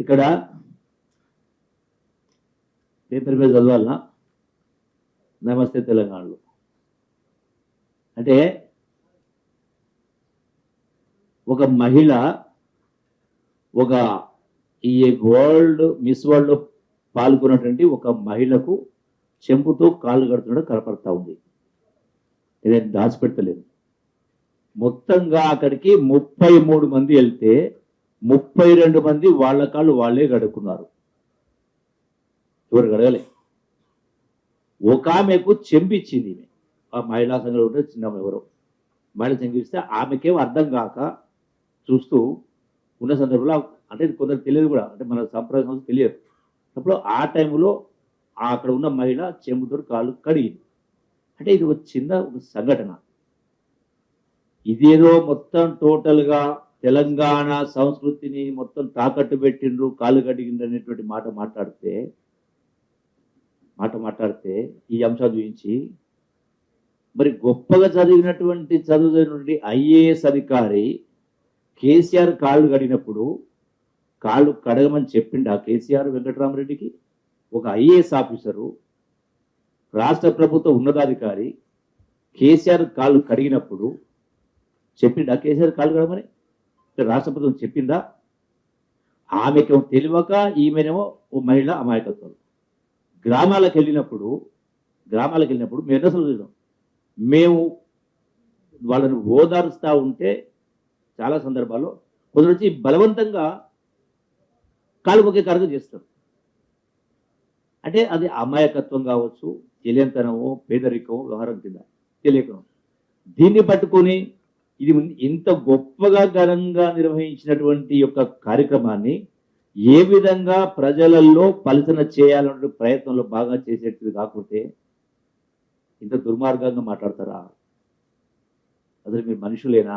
ఇక్కడ పేపర్ మీద చదవాలనా నమస్తే తెలంగాణలో. అంటే ఒక మహిళ ఒక ఈ వరల్డ్ మిస్ వరల్డ్ పాల్గొన్నటువంటి ఒక మహిళకు చెంపుతో కాళ్ళు కడుతుండడం కనపడతా ఉంది. నేను దాచిపెట్టలేదు మొత్తంగా అక్కడికి ముప్పై మూడు మంది వెళ్తే ముప్పై రెండు మంది వాళ్ళ కాళ్ళు వాళ్ళే గడుక్కున్నారు ఎవరు గడగలే ఒక ఆమెకు చెంపిచ్చింది ఈమె. ఆ మహిళా సంఘంలో ఉంటే చిన్న ఎవరో మహిళ చెంపిస్తే ఆమెకేం అర్థం కాక చూస్తూ ఉన్న సందర్భంలో అంటే ఇది కొందరు తెలియదు కూడా. అంటే మన సంప్రదాయం సంస్థ తెలియదు. అప్పుడు ఆ టైంలో అక్కడ ఉన్న మహిళ చెంబుతో కాళ్ళు కడిగింది. అంటే ఇది ఒక చిన్న ఒక సంఘటన. ఇదేదో మొత్తం టోటల్గా తెలంగాణ సంస్కృతిని మొత్తం తాకట్టు పెట్టిండ్రు కాళ్ళు కడిగిండ్రు అనేటువంటి మాట మాట్లాడితే మాట మాట్లాడితే ఈ అంశాలు చూపించి మరి గొప్పగా చదివినటువంటి చదువుతున్నటువంటి ఐఏఎస్ అధికారి కేసీఆర్ కాళ్ళు కడిగినప్పుడు కాళ్ళు కడగమని చెప్పిండు ఆ కేసీఆర్ వెంకటరామరెడ్డికి. ఒక ఐఏఎస్ ఆఫీసరు రాష్ట్ర ప్రభుత్వ ఉన్నతాధికారి కేసీఆర్ కాళ్ళు కడిగినప్పుడు చెప్పిండా కేసీఆర్ కాళ్ళు కడగమని. రాష్ట్ర ప్రభుత్వం చెప్పిందా? ఆమెకేమో తెలియక ఈమెనేమో ఓ మహిళ అమాయకత్వం. గ్రామాలకు వెళ్ళినప్పుడు గ్రామాలకు వెళ్ళినప్పుడు మేము అసలు చూసాం. మేము వాళ్ళని ఓదారుస్తూ ఉంటే చాలా సందర్భాల్లో కొందరు వచ్చి బలవంతంగా కాలు మొక్కే కార్యక్రమం చేస్తారు. అంటే అది అమాయకత్వం కావచ్చు తెలియంతనమో పేదరికమో వ్యవహారం కింద తెలియకం. దీన్ని పట్టుకొని ఇది ఇంత గొప్పగా ఘనంగా నిర్వహించినటువంటి యొక్క కార్యక్రమాన్ని ఏ విధంగా ప్రజలలో పలిసన చేయాలనే ప్రయత్నంలో బాగా చేసేటిది కాకపోతే ఇంత దుర్మార్గంగా మాట్లాడతారా? అసలు మీరు మనుషులేనా?